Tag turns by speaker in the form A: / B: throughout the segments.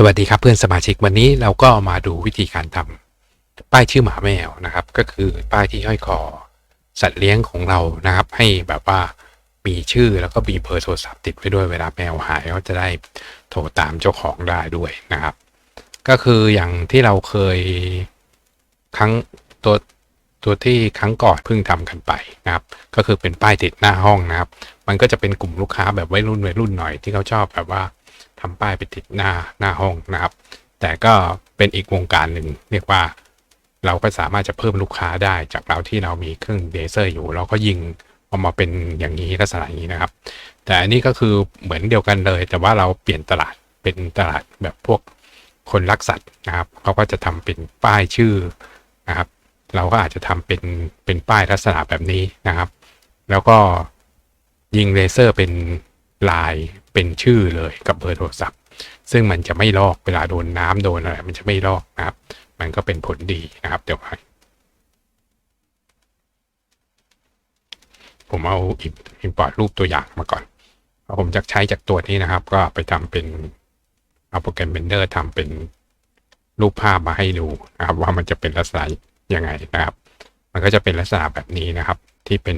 A: สวัสดีครับเพื่อนสมาชิกวันนี้เราก็มาดูวิธีการทำป้ายชื่อหมาแมวนะครับ ก็คือป้ายที่ห้อยคอ สัตว์เลี้ยงของเรานะครับ ให้แบบว่ามีชื่อแล้วก็มีเบอร์โทรศัพท์ติดไว้ด้วยเวลาแมวหายก็จะได้โทรตามเจ้าของได้ด้วยนะครับ ก็คืออย่างที่เราเคยครั้งตัวตัวที่ครั้งก่อนเพิ่งทำกันไปนะครับ ก็คือเป็นป้ายติดหน้าห้องนะครับ มันก็จะเป็นกลุ่มลูกค้าแบบวัยรุ่นวัยรุ่นหน่อยที่เขาชอบแบบว่า ทำป้ายไปติดหน้าหน้าห้องนะครับ แต่ก็เป็นอีกวงการหนึ่งเรียกว่าเราก็สามารถจะเพิ่มลูกค้าได้จากเราที่เรามีเครื่องเลเซอร์อยู่ เราก็ยิงออกมาเป็นอย่างนี้ลักษณะนี้นะครับ แต่อันนี้ก็คือเหมือนเดียวกันเลย แต่ว่าเราเปลี่ยนตลาดเป็นตลาดแบบพวกคนรักสัตว์นะครับ เขาก็จะทำเป็นป้ายชื่อนะครับ เราก็อาจจะทำเป็นเป็นป้ายลักษณะแบบนี้นะครับ แล้วก็ยิงเลเซอร์เป็นลาย เป็นชื่อเลยกับเบอร์โทรศัพท์ ซึ่งมันจะไม่ลอกเวลาโดนน้ำโดนอะไรมันจะไม่ลอกนะครับ มันก็เป็นผลดีนะครับ เดี๋ยวผมเอาอินพอร์ตรูปตัวอย่างมาก่อนเพราะผมจะใช้จากตัวนี้นะครับ ก็ไปทำเป็นเอาโปรแกรมเบนเดอร์ทำเป็นรูปภาพมาให้ดูนะครับ ว่ามันจะเป็นลักษณะยังไงนะครับ มันก็จะเป็นลักษณะแบบนี้นะครับ ที่เป็น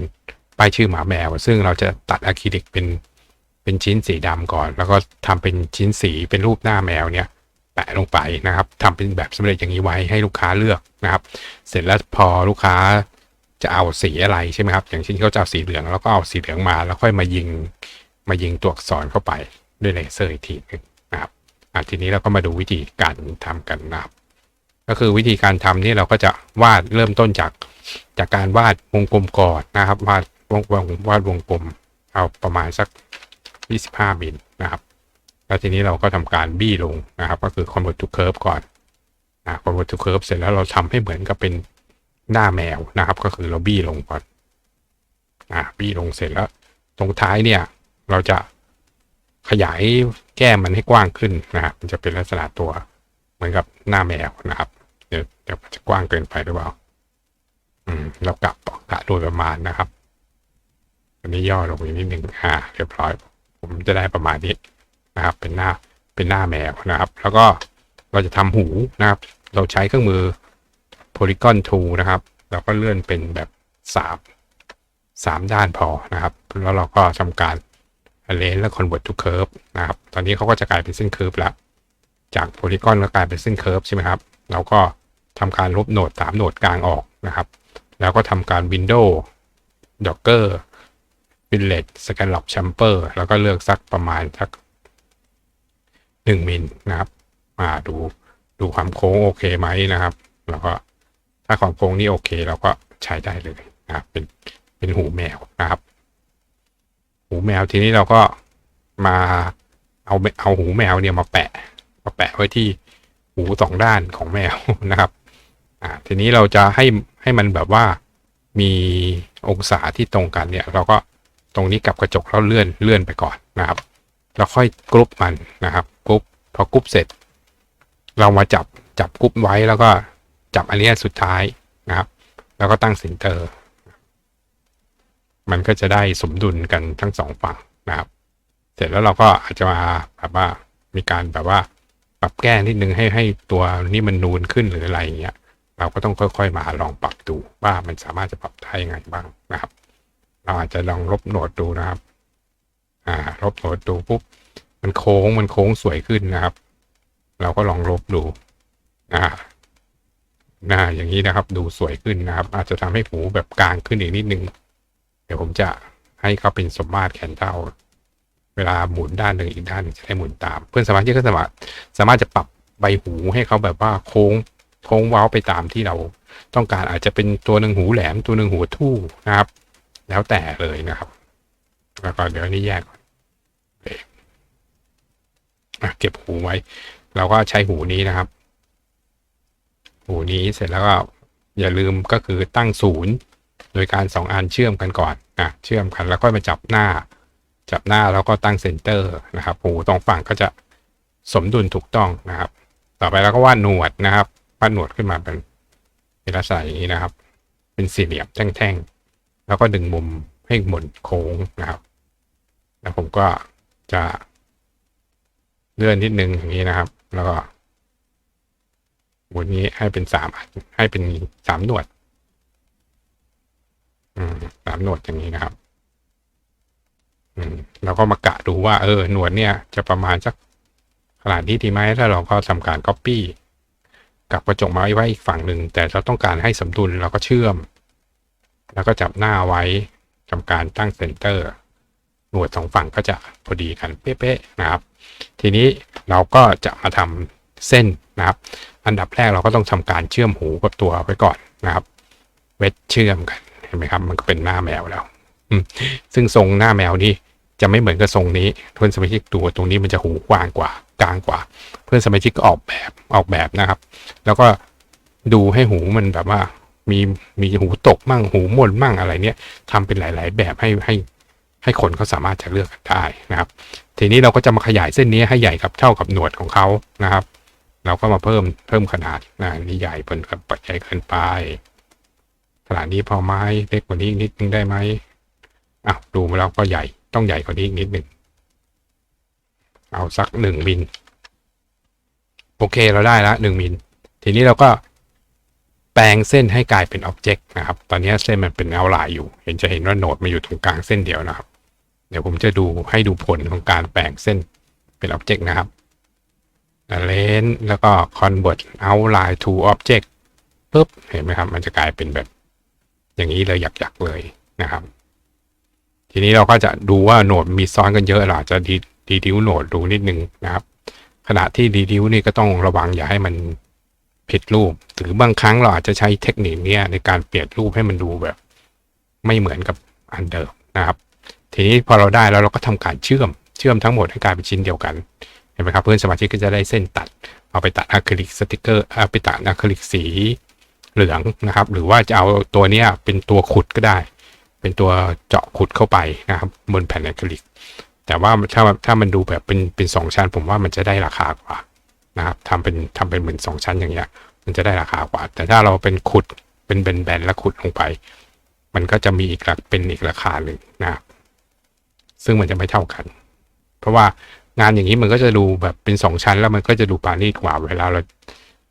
A: ป้ายชื่อหมาแมว ซึ่งเราจะตัดอะคริลิกเป็น เป็นชิ้นสีดำก่อน แล้วก็ทำเป็นชิ้นสีเป็นรูปหน้าแมวเนี่ยแปะลงไปนะครับทำเป็นแบบสำเร็จอย่างนี้ไว้ให้ลูกค้าเลือกนะครับ เสร็จแล้วพอลูกค้าจะเอาสีอะไรใช่ไหมครับ อย่างเช่นเขาจะเอาสีเหลืองแล้วก็เอาสีเหลืองมา แล้วค่อยมายิงมายิงตัวอักษรเข้าไปด้วยเลเซอร์อีกทีนึงนะครับอะทีนี้เราก็มาดูวิธีการทำกันนะครับก็คือวิธีการทำนี่เราก็จะวาดเริ่มต้นจากจากการวาดวงกลมก่อนนะครับ วาดวงวงวาดวงกลมเอาประมาณสัก 25 มิลนะครับแล้วทีนี้เราก็ทำการบี้ลงนะครับ ก็คือ convert to curve ก่อนนะ convert to curve เสร็จแล้วเราทำให้เหมือนกับเป็นหน้าแมวนะครับ ก็คือเราบี้ลงก่อนอ่าบี้ลงเสร็จแล้ว ตรงท้ายเนี่ยเราจะขยายแก้มมันให้กว้างขึ้นนะครับมันจะเป็นลักษณะตัวเหมือนกับหน้าแมวนะครับ เดี๋ยวเดี๋ยวมันจะกว้างเกินไปหรือเปล่า อืม เรากลับกะโดยประมาณนะครับอันนี้ย่อลงอีกนิดหนึ่งอ่าเรียบร้อย ผมจะได้ประมาณนี้นะครับ เป็นหน้าเป็นหน้าแมวนะครับ แล้วก็เราจะทำหูนะครับ เราใช้เครื่องมือ polygon tool นะครับเราก็เลื่อนเป็นแบบสามสามด้านพอนะครับ แล้วเราก็ทำการ arrange และ convert to curve นะครับ ตอนนี้เขาก็จะกลายเป็นเส้น curve แล้ว จาก polygon ก็กลายเป็นเส้น curve ใช่ไหมครับ เราก็ทำการลบโหนดสามโหนดกลางออกนะครับ แล้วก็ทำการ window docker วินเลตสแกนหลอกแชมเปอร์แล้วก็เลือกสักประมาณสักหนึ่งมิลนะครับมาดูดูความโค้งโอเคไหมนะครับ แล้วก็ถ้าความโค้งนี่โอเคเราก็ใช้ได้เลยนะครับ เป็นเป็นหูแมวนะครับ หูแมวทีนี้เราก็มาเอาเอาหูแมวเนี่ยมาแปะมาแปะไว้ที่หูสองด้านของแมวนะครับอ่าทีนี้เราจะให้ให้มันแบบว่ามีองศาที่ตรงกันเนี่ย เราก็ ตรงนี้กับกระจกแล้วเลื่อนเลื่อนไปก่อนนะครับ แล้วค่อยกรุ๊ปมันนะครับกรุ๊ปพอกรุ๊ปเสร็จ เรามาจับจับกรุ๊ปไว้แล้วก็จับอันนี้สุดท้ายนะครับ แล้วก็ตั้งเซนเตอร์ มันก็จะได้สมดุลกันทั้งสองฝั่งนะครับ เสร็จแล้วเราก็อาจจะมาแบบว่ามีการแบบว่าปรับแก้นิดนึงให้ให้ตัวนี้มันนูนขึ้นหรืออะไรอย่างเงี้ยเราก็ต้องค่อย ๆ มาลองปรับดูว่ามันสามารถจะปรับได้ยังไงบ้างนะครับ เราอาจจะลองลบโหนดดูนะครับ อ่า ลบโหนดดูปุ๊บ มันโค้งมันโค้งสวยขึ้นนะครับ เราก็ลองลบดู อ่าหน้าอย่างนี้นะครับ ดูสวยขึ้นนะครับ อาจจะทำให้หูแบบกลางขึ้นอีกนิดนึง เดี๋ยวผมจะให้เขาเป็นสมมาตรแขนเท่า เวลาหมุนด้านหนึ่งอีกด้านหนึ่งจะได้หมุนตาม เพื่อนสมาชิกก็สามารถสามารถจะปรับใบหูให้เขาแบบว่าโค้งโค้งเว้าไปตามที่เราต้องการอาจจะเป็นตัวหนึ่งหูแหลมตัวหนึ่งหูทู่นะครับ แล้วแต่เลยนะครับแล้วก็เดี๋ยวนี้แยกเก็บหูไว้ เราก็ใช้หูนี้นะครับ หูนี้เสร็จแล้วก็อย่าลืมก็คือตั้งศูนย์โดยการสองอันเชื่อมกันก่อนนะเชื่อมกันแล้วก็มาจับหน้า จับหน้าแล้วก็ตั้งเซนเตอร์นะครับ หูตรงฝั่งก็จะสมดุลถูกต้องนะครับ ต่อไปเราก็วาดหนวดนะครับวาดหนวดขึ้นมาเป็นเป็นลักษณะอย่างนี้นะครับ เป็นสี่เหลี่ยมแท่ง แล้วก็ดึงมุมให้หมุนโค้งนะครับ แล้วผมก็จะเลื่อนนิดนึงอย่างนี้นะครับ แล้วก็หมุนนี้ให้เป็นสามให้เป็นสามหนวดสามหนวดอย่างนี้นะครับเราก็มากะดูว่าเออหนวดเนี่ยจะประมาณสักขนาดนี้ดีไหมถ้าเราก็ทำการ Copy กับกระจกมาไว้ไว้อีกฝั่งหนึ่ง แต่เราต้องการให้สมดุลเราก็เชื่อม แล้วก็จับหน้าไว้ทำการตั้งเซนเตอร์หนวดสองฝั่งก็จะพอดีกันเป๊ะๆนะครับ ทีนี้เราก็จะมาทำเส้นนะครับ อันดับแรกเราก็ต้องทำการเชื่อมหูกับตัวไว้ก่อนนะครับ เวทเชื่อมกันเห็นไหมครับ มันก็เป็นหน้าแมวแล้วซึ่งทรงหน้าแมวนี้จะไม่เหมือนกับทรงนี้เพื่อนสมาชิกตัวตรงนี้มันจะหูกว้างกว่ากลางกว่า เพื่อนสมาชิกก็ออกแบบออกแบบนะครับ แล้วก็ดูให้หูมันแบบว่า มีมีหูตกมั่งหูมนมั่งอะไรเนี้ยทำเป็นหลาย ๆ แบบให้ให้ให้คนเขาสามารถจะเลือกกันได้นะครับ ทีนี้เราก็จะมาขยายเส้นนี้ให้ใหญ่กับเท่ากับหนวดของเขานะครับ เราก็มาเพิ่มเพิ่มขนาดนะนี่ใหญ่เปินกับปัจจัยเกินไปขนาดนี้พอไหมเล็กกว่านี้อีกนิดนึงได้ไหมอะดูมาแล้วก็ใหญ่ต้องใหญ่กว่านี้อีกนิดหนึ่งเอาสักหนึ่งมิลโอเคเราได้แล้วหนึ่งมิลทีนี้เราก็ แปลงเส้นให้กลายเป็นอ็อบเจกต์นะครับ ตอนนี้เส้นมันเป็นเอาลน์อยู่ เห็นจะเห็นว่าโหนดมาอยู่ตรงกลางเส้นเดียวนะครับ เดี๋ยวผมจะดูให้ดูผลของการแปลงเส้นเป็นอ็อบเจกต์นะครับเลนแล้วก็ convert outline to object ปุ๊บ เห็นไหมครับ มันจะกลายเป็นแบบ อย่างนี้เลยหยักๆเลยนะครับ ทีนี้เราก็จะดูว่าโหนดมีซ้อนกันเยอะเราอาจะดีดีดิวโหนดดูนิดนึงนะครับ ขณะที่ดีดิวนี่ก็ต้องระวังอย่าให้มัน ผิดรูป หรือบางครั้งเราอาจจะใช้เทคนิคนี้ในการเปลี่ยนรูปให้มันดูแบบ ไม่เหมือนกับอันเดิมนะครับ ทีนี้พอเราได้แล้วเราก็ทำการเชื่อมเชื่อมทั้งหมดให้กลายเป็นชิ้นเดียวกันเห็นไหมครับเพื่อนสมาชิกก็จะได้เส้นตัด เอาไปตัดอะคริลิกสติกเกอร์เอาไปตัดอะคริลิกสีเหลืองนะครับ หรือว่าจะเอาตัวนี้เป็นตัวขุดก็ได้ เป็นตัวเจาะขุดเข้าไปนะครับบนแผ่นอะคริลิกแต่ว่าถ้าถ้ามันดูแบบเป็นเป็นสองชั้นผมว่ามันจะได้ราคากว่า นะครับทำเป็นทำเป็นเหมือนสองชั้นอย่างเงี้ย มันจะได้ราคากว่า แต่ถ้าเราเป็นขุดเป็นแบนๆแล้วขุดลงไป มันก็จะมีอีกเป็นอีกราคาหนึ่งนะครับซึ่งมันจะไม่เท่ากัน เพราะว่างานอย่างนี้มันก็จะดูแบบเป็นสองชั้น แล้วมันก็จะดูปาณีกว่าเวลาเรา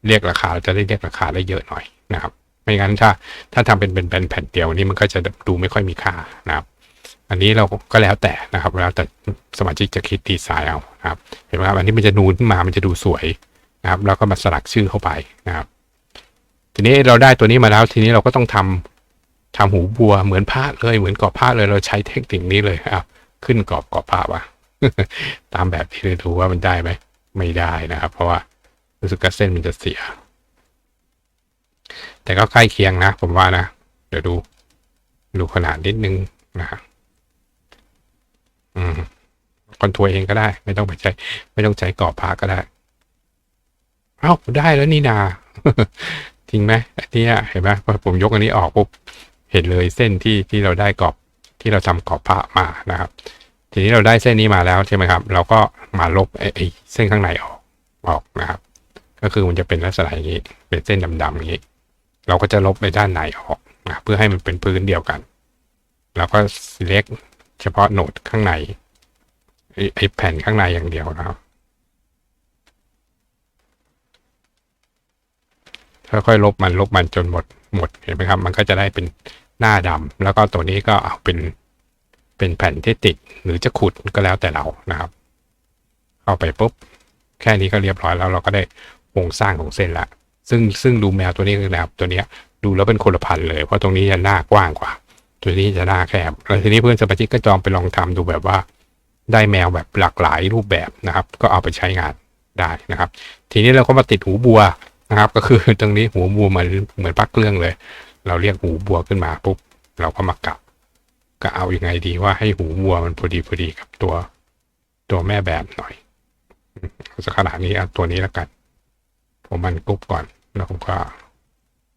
A: เรียกราคาเราจะได้เรียกราคาได้เยอะหน่อยนะครับ ไม่งั้นถ้าถ้าทำเป็นเป็นแผ่นเดียวนี่มันก็จะดูไม่ค่อยมีค่านะครับ อันนี้เราก็แล้วแต่นะครับแล้วแต่สมาชิกจะคิดดีไซน์เอานะครับ เห็นไหมครับอันนี้มันจะนูนขึ้นมามันจะดูสวยนะครับแล้วก็มาสลักชื่อเข้าไปนะครับ ทีนี้เราได้ตัวนี้มาแล้วทีนี้เราก็ต้องทำทำหูบัวเหมือนผ้าเลยเหมือนกรอบผ้าเลยเราใช้เทคนิคนี้เลยอะขึ้นกรอบกรอบผ้าว่ะตามแบบที่เราดูว่ามันได้ไหมไม่ได้นะครับ เพราะว่ารู้สึกว่าเส้นมันจะเสีย แต่ก็ใกล้เคียงนะ ผมว่านะ เดี๋ยวดู ดูขนาดนิดนึงนะฮะอืม คอนทัวร์เองก็ได้ ไม่ต้องไปใช้ ไม่ต้องใช้กรอบพาก็ได้เอ้าได้แล้วนี่นาจริงไหมอันนี้เห็นไหมพอผมยกอันนี้ออกปุ๊บเห็นเลยเส้นที่ที่เราได้กรอบที่เราทำกรอบผ้ามานะครับ ทีนี้เราได้เส้นนี้มาแล้วใช่ไหมครับ เราก็มาลบไอ้ไอ้เส้นข้างในออกออกนะครับ ก็คือมันจะเป็นลักษณะอย่างนี้ เป็นเส้นดำๆอย่างนี้ เราก็จะลบไปด้านในออกนะเพื่อให้มันเป็นพื้นเดียวกัน แล้วก็เล็ก เฉพาะโหนดข้างในไอ้แผ่นข้างในอย่างเดียวนะครับค่อยๆลบมันลบมันจนหมดหมดเห็นไหมครับ มันก็จะได้เป็นหน้าดำแล้วก็ตัวนี้ก็เอาเป็นเป็นแผ่นที่ติด หรือจะขุดก็แล้วแต่เรานะครับ เข้าไปปุ๊บ แค่นี้ก็เรียบร้อยแล้วเราก็ได้โครงสร้างของเส้นละซึ่งซึ่งดูแมวตัวนี้คือแบบตัวนี้ดูแล้วเป็นคนละพันเลย เพราะตรงนี้จะหน้ากว้างกว่า ตัวนี้จะหน้าแคบแล้วทีนี้เพื่อนสมาชิกก็จองไปลองทำดูแบบว่า ได้แมวแบบหลากหลายรูปแบบนะครับ ก็เอาไปใช้งานได้นะครับ ทีนี้เราก็มาติดหูบัวนะครับ ก็คือตรงนี้หูบัวเหมือนเหมือนปักเครื่องเลย เราเรียกหูบัวขึ้นมาปุ๊บเราก็มากลับก็เอาอยัางไงดีว่าให้หูวัวมันพอดีพอดีกับตัวตัวแม่แบบหน่อยสักขนาดนี้เอาตัวนี้แล้วกัน ผมมันกรุ๊ปก่อน แล้วผมก็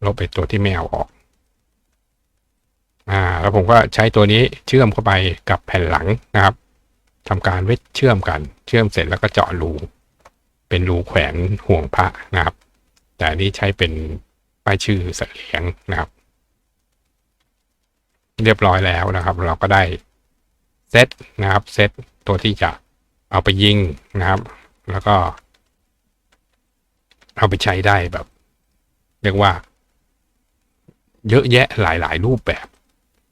A: ลบไปตัวที่ไม่เอาออก อ่าแล้วผมก็ใช้ตัวนี้เชื่อมเข้าไปกับแผ่นหลังนะครับทำการเวทเชื่อมกัน เชื่อมเสร็จแล้วก็เจาะรูเป็นรูแขวนห่วงพระนะครับ แต่นนี้ใช้เป็นป้ายชื่อสัตว์เลี้ยงนะครับ เรียบร้อยแล้วนะครับ เราก็ได้เซตนะครับเซตตัวที่จะเอาไปยิงนะครับ แล้วก็ เอาไปใช้ได้แบบ เรียกว่า เยอะแยะหลาย ๆ รูปแบบ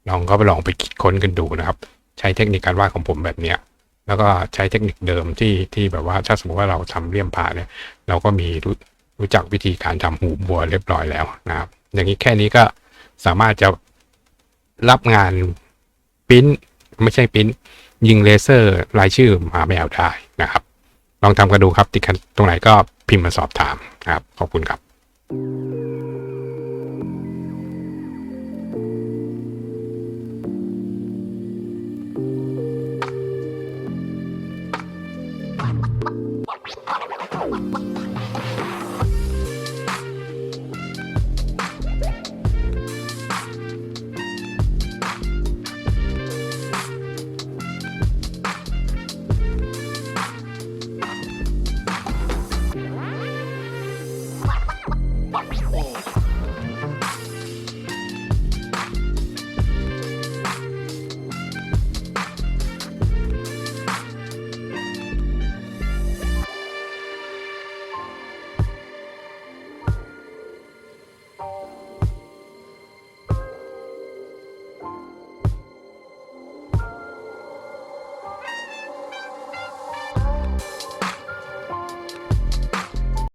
A: ลองก็ไปลองไปคิดค้นกันดูนะครับ ใช้เทคนิคการวาดของผมแบบเนี้ยแล้วก็ใช้เทคนิคเดิมที่ที่แบบว่าถ้าสมมติว่าเราทำเลี่ยมผ่าเนี่ย เราก็มีรู้รู้จักวิธีการทำหูบัวเรียบร้อยแล้วนะครับ อย่างนี้แค่นี้ก็สามารถจะรับงานปิ้นไม่ใช่ปิ้นยิงเลเซอร์รายชื่อหมาแมวได้นะครับ ลองทำกันดูครับติดขัดตรงไหนก็พิมพ์มาสอบถามครับ ขอบคุณครับ
B: เ